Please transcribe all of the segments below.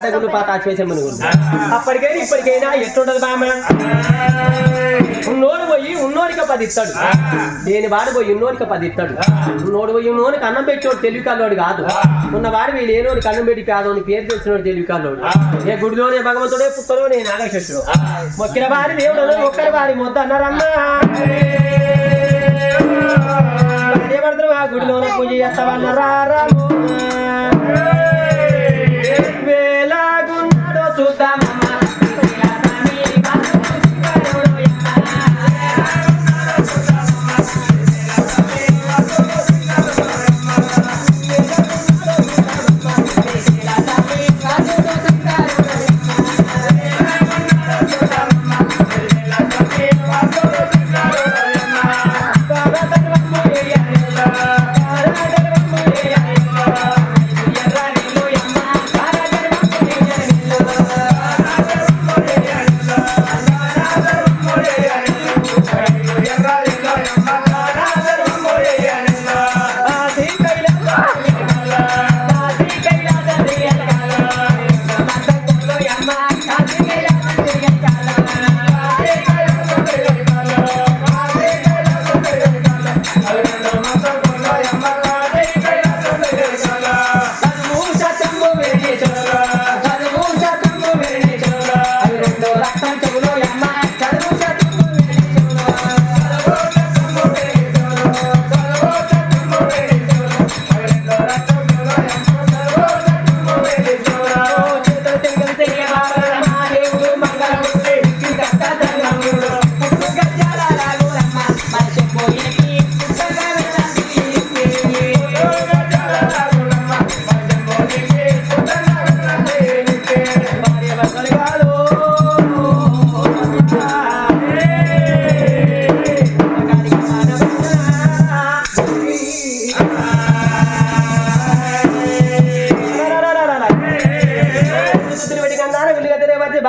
గుళ్ళు పాత అప్పటికైనా ఇప్పటికైనా ఎట్లుంటది బామ్మ? ఉన్నోడు పోయి ఉన్నోడికి పది ఇస్తాడు. దేని వాడు పోయి ఉన్నోడికి పది ఇస్తాడు. ఉన్నోడు పోయి ఉన్నోడికి అన్నం పెట్టేవాడు తెలివి కాలోడు కాదు. ఉన్నవాడు వీళ్ళు ఏనోడికి అన్నం పెట్టి పేదోని పేరు తెలిసినోడు తెలివి కాలోడు ఏ గుడిలోనే భగవంతుడే పుట్టలోనే నాగశిష్యుడు మొక్కిన వారి దేవుడు ఒక్కరి వారి మొద్ద అన్నారమ్మా భార్యాభర్తలు ఆ గుడిలోనే పూజ చేస్తావన్నారా?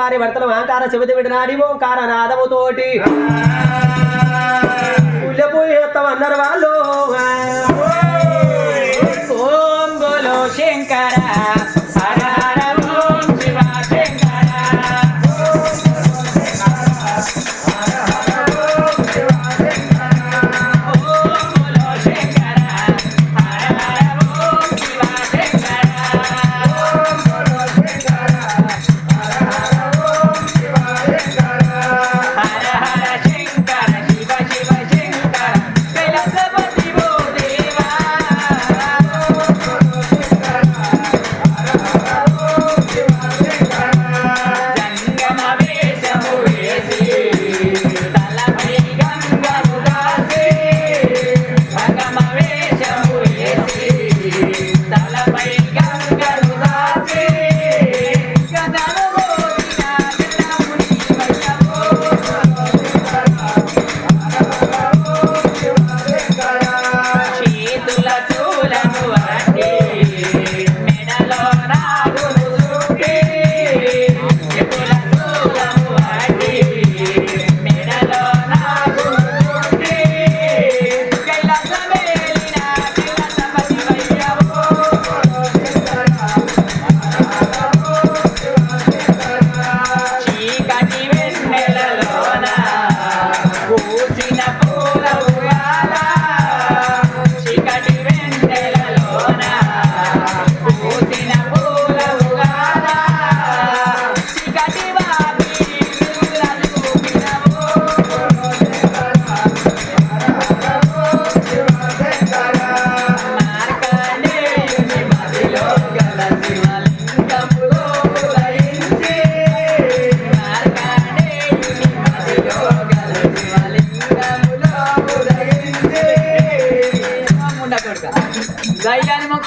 భార్య భర్తలు ఆకార చెబితే విడినాడి ఓంకార నాదముతోటి ఉల్లెపోయి అన్నారు వాళ్ళు.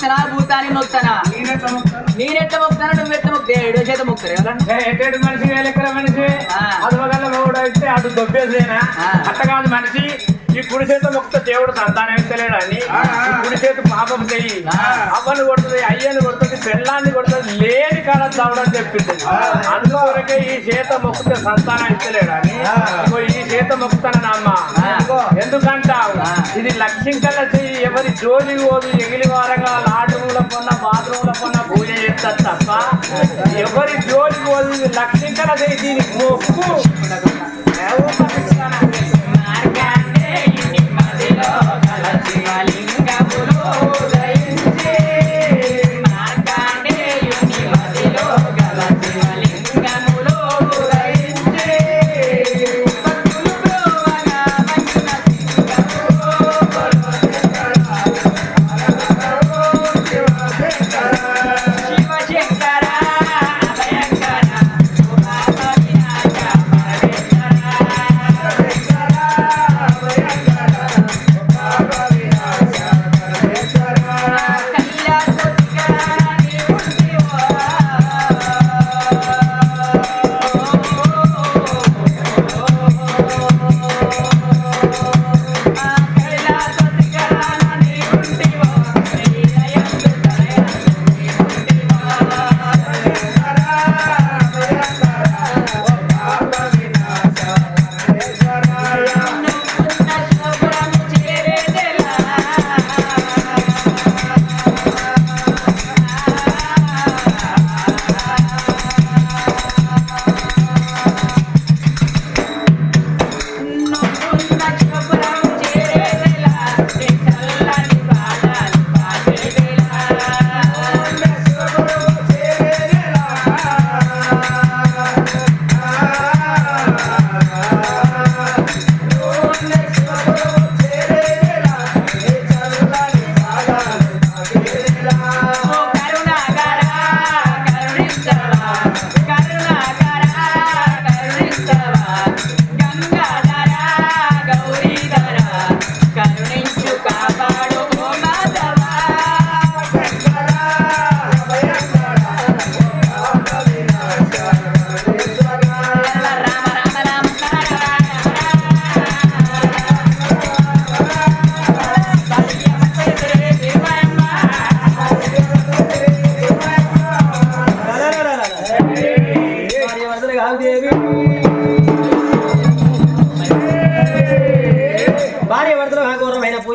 మొక్తనా భూతాన్ని మొక్తనా నేనెట్ట మొక్తానా నువ్వెట్ట మొక్తే ఏడో చేత మొక్తారు ఎట్టేడు మనిషి వేలెక్కల మనిషి. అదవగల మూడు అయితే అటు దొబ్బేసేనా. అట్ట కాదు మనిషి. ఈ కుడి చేత మొక్క దేవుడు సంతానం ఇస్తలేడు అని ఈ కుడి చేతి పాపం చెయ్యి. అవ్వని కొడుతుంది అయ్యని కొడుతుంది పెళ్ళాన్ని కొడుతుంది లేని కాడ చావడం చెప్పింది. అందువరకే ఈ చేత మొక్కుతే సంతానం ఇస్తలేడు అని ఈ చేత మొక్కుతానని అమ్మ ఎందుకంటావు? ఇది లక్ష్యం కల్లా చెయ్యి. ఎవరి జోలి పోదు ఎగిలి వారంగా లాడ్రూమ్ల పొన్న బాత్రూమ్ల పొన్న పూజ చేస్తారు తప్ప ఎవరి జోలి పోదు లక్ష్యం కల్లా చెయ్యి. దీనికి మొక్కు.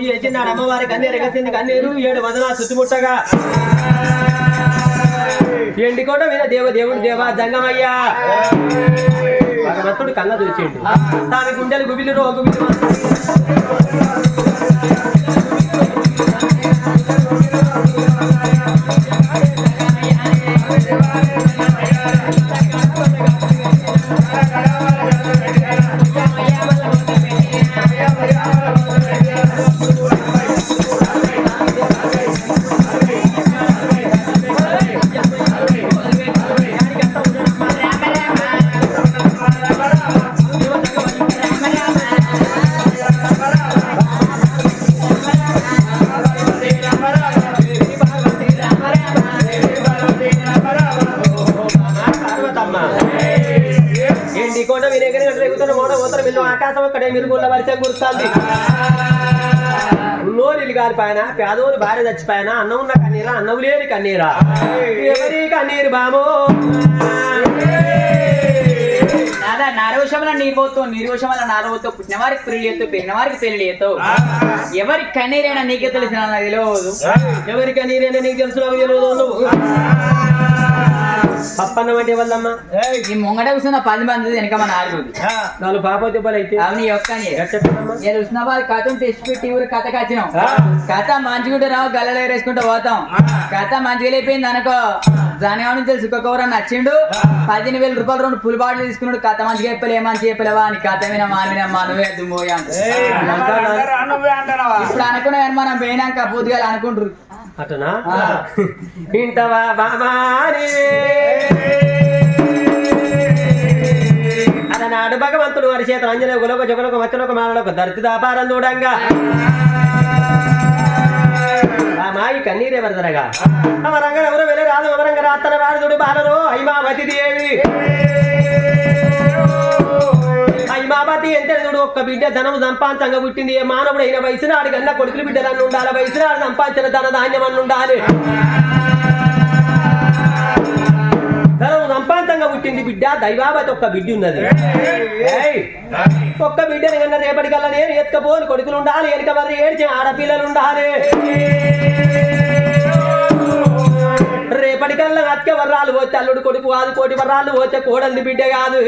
ఘోరమైన పూజ చేసినాడు అమ్మవారి కన్నీరు ఎగసింది కన్నీరు ఏడు వదన చుట్టుముట్టగా ఎండికోట మీద దేవ దేవుడు దేవా జంగమయ్యా. భగవంతుడు కళ్ళ చూచేయండి తాను గుండెలు గుబిలు రో ఆకాశం అక్కడే మిరుగుళ్ళ వర్షం కురుస్తుంది. ఉన్నోరిల్లు కాదు పైన పేదోని భార్య చచ్చిపోయినా అన్నం ఉన్న కన్నీరా అన్నం లేని కన్నీరా. ఎవరి కన్నీరు బామో? నాదా నారోషంలో నీ పోతూ నిర్వోషంలో నారవతో పుట్టిన వారికి పెళ్ళి ఎత్తు పెరిగిన వారికి పెళ్ళి ఎత్తు ఎవరి కన్నీరైనా నీకే తెలిసిన తెలియదు. ఎవరి కన్నీరైనా నీకు తెలుసు తెలియదు. పప్పన్నం అంటే వల్లమ్మా ఈ ముంగట కూర్చున్న పది మంది వెనక మన నాలుగు పాప దెబ్బలు అయితే. అవును ఈ ఒక్క చెప్పమ్మా నేను హుస్నాబాద్ కథం టెస్ట్ పెట్టి ఊరు కథకి వచ్చినాం కథ మంచిగుంటే రావు గల్లలు వేసుకుంటూ పోతాం. కథ మంచిగా అయిపోయింది అనుకో జానివా నుంచి సుఖకౌర నచ్చిండు? పదిహేను వేల రూపాయలు రెండు పులి బాటలు తీసుకున్నాడు కథ మంచిగా చెప్పలే మంచి చెప్పలేవా అని కథ దుమ్మోయా అంట. అందరూ నువ్వే అంటారా ఇప్పుడు అనుకున్నా కానీ మనం పోయినాక పూర్తిగా అనుకుంటారు. అటనా. ఇంటవా బామాని అలనాడు భగవంతుడు వారి చేత అంజన గులక జగలక మచ్చలక మాలక దర్తి దాపారం చూడంగా. ఆ మాయి కన్నీరే వరదరగా అమరంగా ఎవరు వెళ్ళి రాదు అమరంగా రాత్తన వారదుడు బాలరు హైమావతి దేవి. ఎంత చూడు ఒక్క బిడ్డ ధనము సంపాంతంగా పుట్టింది? ఏ మానవుడు అయిన వయసు నాడు కన్నా కొడుకులు బిడ్డలన్నీ ఉండాలి. వయసు ఆడు సంపాదించిన ధన ధాన్యం అన్ని ఉండాలి. ధనము సంపాంతంగా పుట్టింది బిడ్డ. దైవాబతి ఒక్క బిడ్డ ఉన్నది. ఒక్క బిడ్డని కన్నా రేపటికల్లా నేను ఎత్తుకపోను. కొడుకులు ఉండాలి వెనుక మరి ఏడ్చే ఆడపిల్లలు ఉండాలి. రేపటికల్లా అక్క వర్రాలు పోతే అల్లుడు కొడుకు కాదు కోటి వర్రాలు పోతే కోడలిది బిడ్డ కాదు.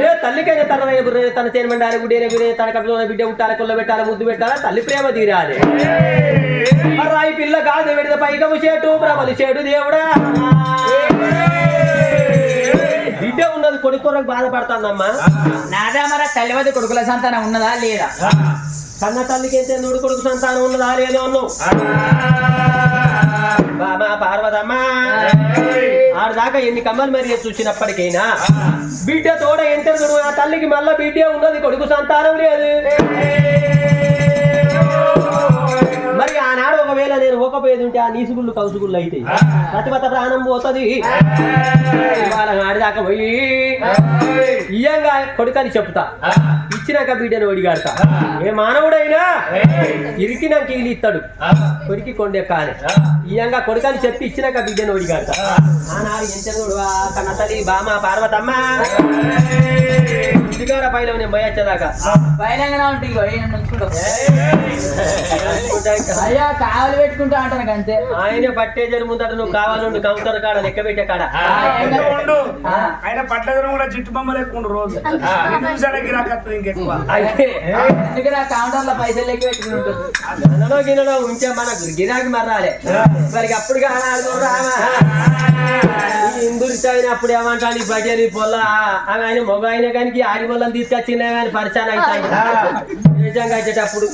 ఏ తల్లికైనా తన రేపు రే- తన చేనమండాలి గుడి గుడి తన కడుపులో బిడ్డ ఉంటాలి కొల్ల పెట్టాలి ముద్దు పెట్టాలి తల్లి ప్రేమ తీరాలి. రాయి పిల్ల కాదు విడద పైకము చేటు ప్రబలి చేడు దేవుడా. బిడ్డ ఉన్నది కొడుకు బాధపడుతుందమ్మా. నాదా మరి తల్లివద్ద కొడుకుల సంతానం ఉన్నదా లేదా? కన్న తల్లికి ఎంత నూడు కొడుకు సంతానం ఉన్నదా లేదో అన్ను బామా పార్వతమ్మ. ఆడదాకా ఎన్ని కమ్మలు మరి చూసినప్పటికైనా బిడ్డ తోడ ఎంత తల్లికి మళ్ళా బిడ్డే ఉన్నది కొడుకు సంతానం లేదు. ఒకవేళ నేను పోకపోయేది ఉంటే ఆ నీసుగుళ్ళు కౌసుగుళ్ళు అయితే. ప్రతిపత ప్రాణం పోతుంది. ఆడిదాకా పోయి ఇయ్యంగా కొడుకని చెప్తా. ఇచ్చినాక బిడ్డను ఒడిగాడతా. ఏ మానవుడైనా ఇరికినాక ఇల్లు ఇస్తాడు కొరికి కొండెక్కాలి ఇయ్యంగా కొడుకని చెప్పి ఇచ్చినాక బిడ్డను ఒడిగాడతా. ఆనాడు ఎంత బామ పార్వతమ్మ. ఇంటికాడ పైన నేను ఉంటుంది ఇగో, ఈయన నుంచుకుంటావు. అయ్యా కావలి పెట్టుకుంటా అంటాను అంతే ఆయన పట్టేజర్ ముందట నువ్వు కావాలండు కౌంటర్ కాడ లెక్క పెట్టే కాడ. ఆయన పట్టదనం కూడా జిట్టు బొమ్మలు ఎక్కువ ఉండు రోజు గిరాకత్తు ఇంకెక్కువ. అయితే అందుకే నా కౌంటర్లో పైసలు లెక్క మనలో గిన్నెలో ఉంచే మన గిరాకి మర్రాలే. మరి అప్పుడు కాదు రామా ఇందులు అయినప్పుడు ఏమంటాడు ఈ బజారి పొల్ల ఆమె ఆయన మగ ఆయన కానీ ఆడి పొలం తీసుకొచ్చిన కానీ పరిచయం అవుతాడు నిజంగా వచ్చేటప్పుడు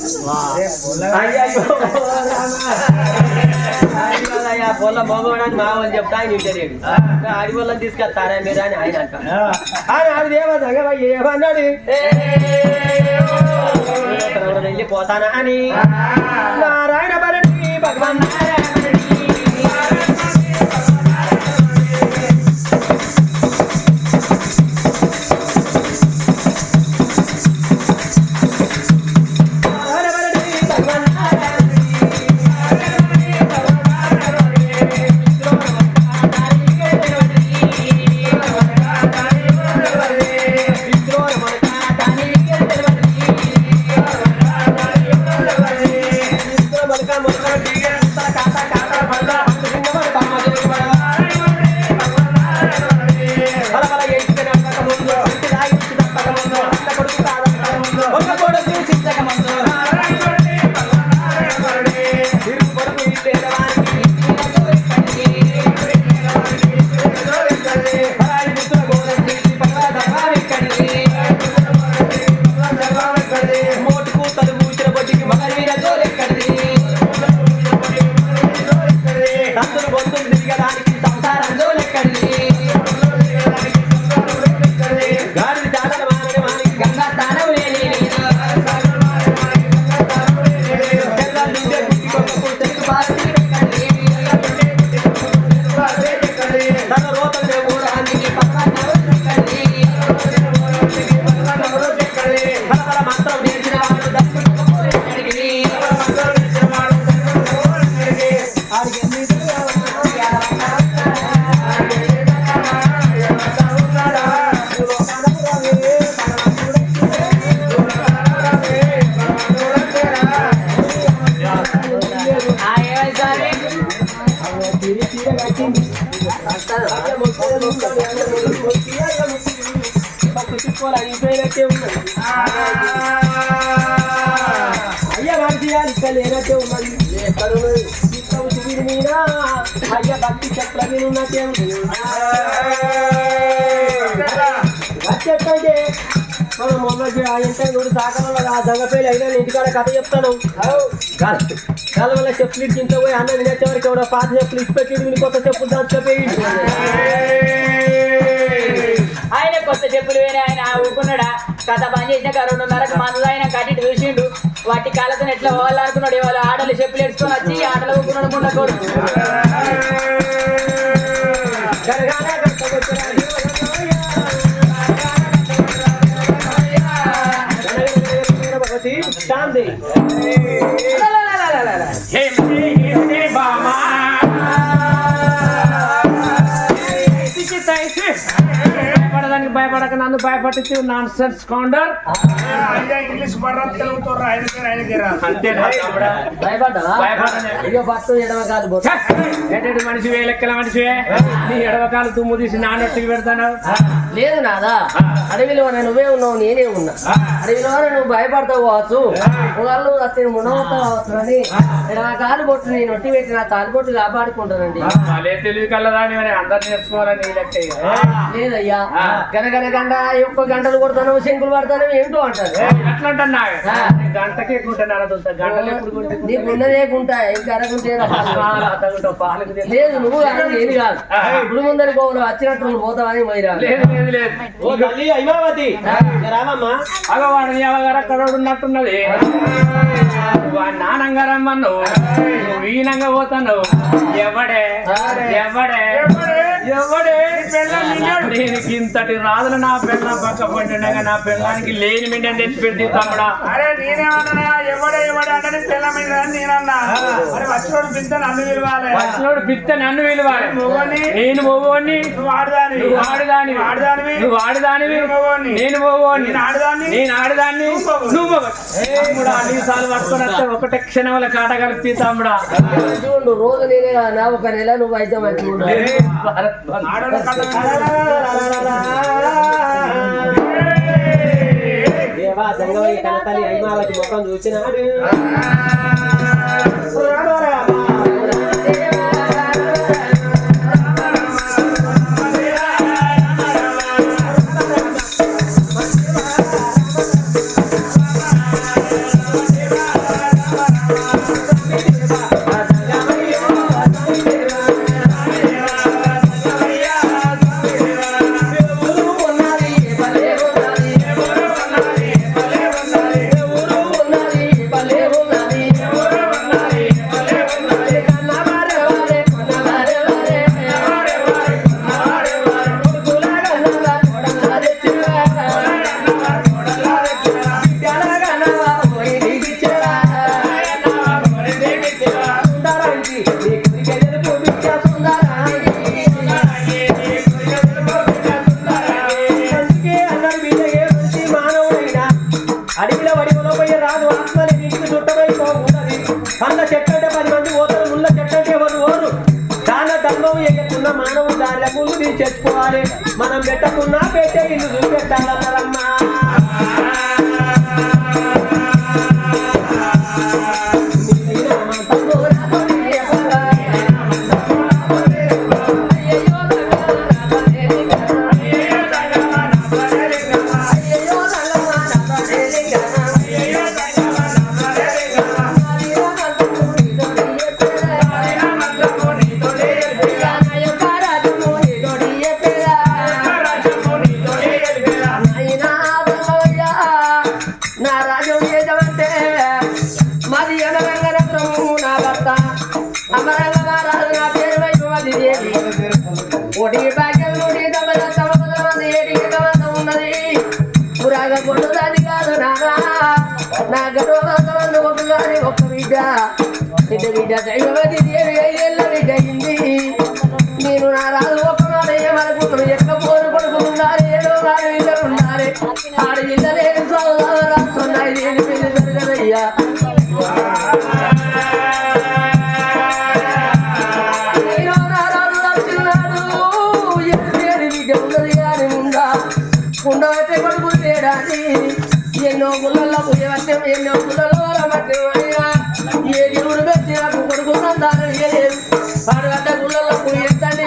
అయ్యా పొల్ల మగవాడని మా వాళ్ళు చెప్తా ఆయన ఇంటర్వ్యూ ఆడి పొలం తీసుకొస్తారా మీరు అని ఆయన ఆయన ఆడి దేవత ఏమన్నాడు వెళ్ళిపోతానా అని నారాయణ భరణి భగవాన్. నారాయణ వచ్చేటంటే మనం మొన్న ఎంత కూడా సాకలలో ఆ దగపేలు అయినా ఇంటికాడ కథ చెప్తాను. దాని వల్ల చెప్పులు ఇంట్లో పోయి అన్న వినేచ్చే వరకు ఎవరో పాత చెప్పులు ఇచ్చి పెట్టి వీళ్ళు కొత్త చెప్పులు దాచిపోయి ఆయన కొత్త చెప్పులు వేరే ఆయన ఊరుకున్నాడా? కథ పని చేసినాక రెండున్నరకు మందు ఆయన కట్టి చూసిండు. వాటి కాళ్ళతో ఎట్లా పోవాలనుకున్నాడు ఇవాళ ఆటలు చెప్పులు వేసుకొని వచ్చి ఆటలు ఊరుకున్నాడు ముండకోడు భగవతి శాంతి నన్ను భయపట్టించి నాన్ సెన్స్ కౌంటర్ అయ్యా ఇంగ్లీష్ బర్ర తెలుగుతో మనిషివే లెక్కల మనిషివే నీ ఎడవకాలు తుమ్ము తీసి నానొట్టుకు పెడతాను. లేదు నాదా అడవిలో నువ్వే ఉన్నావు నేనే ఉన్నా. అడవిలో నువ్వు భయపడతావు కావచ్చు. వాళ్ళు అతని మునవుతావు కావచ్చు అని ఎడమ కాలు బొట్టు నేను ఒట్టి పెట్టి నా తాలి బొట్టు కాపాడుకుంటానండి నీ. లేదయ్యా. గనగన గంట ఎక్కువ గంటలు కొడతాను శంకులు పడతాను ఏంటో అంటారు? నీకు ఉన్నదే గుంట ఇంకా అరగుంటే లేదు నువ్వు ఏది కాదు. ఇప్పుడు ముందరి పోవులు వచ్చినట్టు పోతావని పోయిరా. లేదు లేదు లేదు ఓ తల్లి అయిమావతి రామమ్మా అగవాడు నీ అవగారు అక్కడ ఉన్నట్టున్నది వాడి నానంగా రమ్మను నువ్వు ఈనంగా పోతాను. ఎవడే? ఎవడే? ఎవడే దీనికి ఇంతటి రాజులు నా పిల్ల పక్క పట్టిండగా నా పిల్లానికి లేని మిండని తెచ్చి పెట్టి తమ్ముడా? అరే నేనేమన్నా ఎవడే ఎవడే అంటే తెల్లమైన నేనన్నా. అరే వచ్చినోడు పింఛ నన్ను పిలవాలి. వచ్చినోడు పిత్త నన్ను విలువాలి మొగోని నేను మొగోని నువ్వు ఆడదాని నువ్వు ఆడదానివి. ఆడదానివి. నువ్వు ఆడదానివి. నేను మొగోని. నేను మొగోని నేను ఆడదాన్ని. నేను ఆడదాన్ని. మొగోని. నువ్వు మొగోని. పట్టుకొని వస్తే ఒకటే క్షణంలో కాట కలిపి తమ్ముడా. చూడు రోజు నేనే ఒక నెల నువ్వు అయితే మంచిగా దేవా సంగమయ్య కనతల్లి అయిమావతి ముఖం చూసినాడు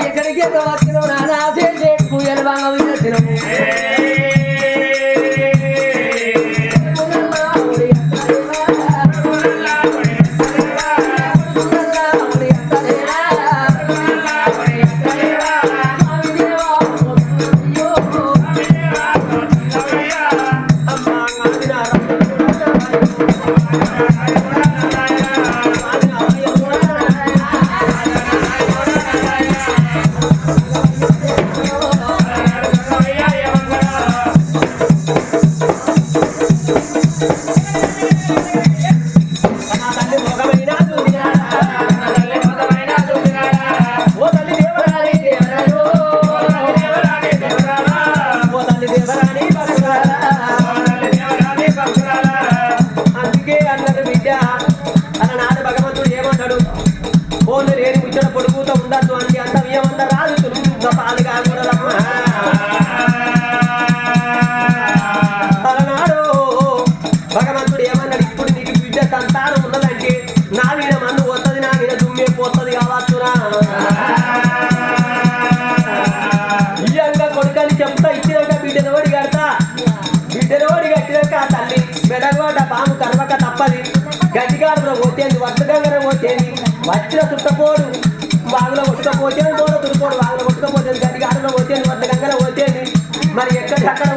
ఎక్కడికి ఫోన్లు లేని ముచ్చట పొడుగుతూ ఉండద్దు అంటే అంత ఏమంత రాదు తులుగుతున్న పాలు కాదు పోతేంది వచ్చిన చుట్టపోడు బాగులో కొట్టుకపోతేంది మూల వాగులో బాగులో గడిగాడలో పోతే పోతేంది గంగలో పోతే మరి ఎక్కడి అక్కడ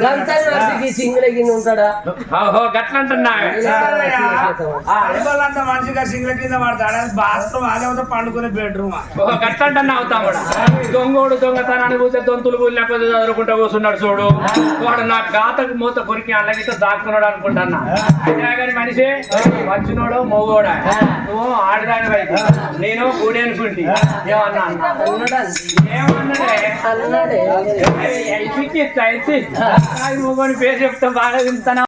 गणतंत्र చెగ్గాను ఉంటాడా ఓహో గట్లంటున్నా అడగలంతా మనిషిగా సింగ్ల కింద పడతాడు అది బాత్రూమ్ అదే పండుకునే బెడ్రూమ్ ఓహో గట్లంటున్నా అవుతాం కూడా దొంగోడు దొంగతనాన్ని కూర్చొని దొంతులు కూలి లేకపోతే చదువుకుంటా కూర్చున్నాడు చూడు వాడు నా గాతకు మూత కొరికి అల్లగితో దాక్కున్నాడు అనుకుంటున్నా అయినా కానీ మనిషి వచ్చినోడు మొగోడా నువ్వు ఆడదాని వైపు నేను కూడి అనుకుంటి ఏమన్నా అన్నా? ఏమన్నాడే అన్నాడే. నాకు మొగోని పేరు చెప్తా బాగా తింటాను